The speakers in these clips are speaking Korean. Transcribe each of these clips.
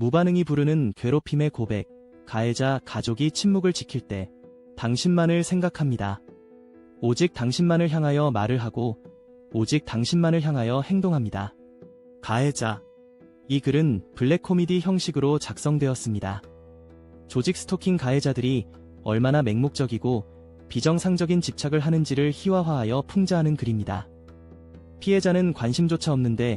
무반응이 부르는 괴롭힘의 고백, 가해자 가족이 침묵을 지킬 때 당신만을 생각합니다. 오직 당신만을 향하여 말을 하고 오직 당신만을 향하여 행동합니다. 가해자 이 글은 블랙 코미디 형식으로 작성되었습니다. 조직 스토킹 가해자들이 얼마나 맹목적이고 비정상적인 집착을 하는지를 희화화하여 풍자하는 글입니다. 피해자는 관심조차 없는데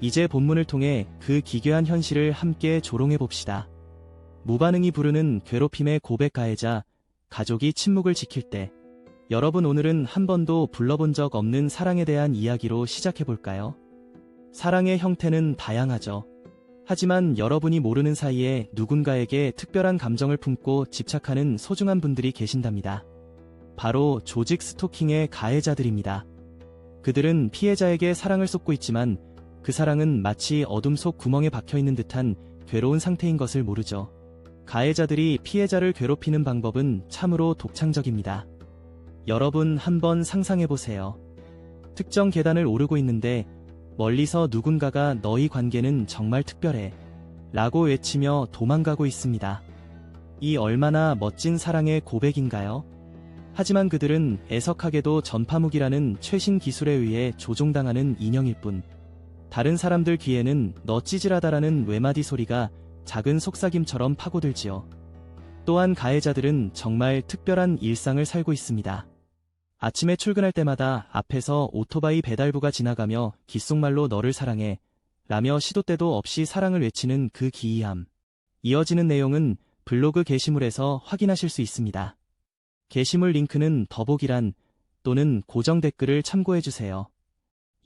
이제 본문을 통해 그 기괴한 현실을 함께 조롱해 봅시다. 무반응이 부르는 괴롭힘의 고백 가해자, 가족이 침묵을 지킬 때, 여러분 오늘은 한 번도 불러본 적 없는 사랑에 대한 이야기로 시작해 볼까요? 사랑의 형태는 다양하죠. 하지만 여러분이 모르는 사이에 누군가에게 특별한 감정을 품고 집착하는 소중한 분들이 계신답니다. 바로 조직 스토킹의 가해자들입니다. 그들은 피해자에게 사랑을 쏟고 있지만 그 사랑은 마치 어둠 속 구멍에 박혀 있는 듯한 괴로운 상태인 것을 모르죠. 가해자들이 피해자를 괴롭히는 방법은 참으로 독창적입니다. 여러분 한번 상상해 보세요. 특정 계단을 오르고 있는데 멀리서 누군가가 너희 관계는 정말 특별해. 라고 외치며 도망가고 있습니다. 이 얼마나 멋진 사랑의 고백인가요? 하지만 그들은 애석하게도 전파무기라는 최신 기술에 의해 조종당하는 인형일 뿐. 다른 사람들 귀에는 너 찌질하다라는 외마디 소리가 작은 속삭임처럼 파고들지요. 또한 가해자들은 정말 특별한 일상을 살고 있습니다. 아침에 출근할 때마다 앞에서 오토바이 배달부가 지나가며 귓속말로 너를 사랑해 라며 시도 때도 없이 사랑을 외치는 그 기이함. 이어지는 내용은 블로그 게시물에서 확인하실 수 있습니다. 게시물 링크는 더보기란 또는 고정 댓글을 참고해주세요.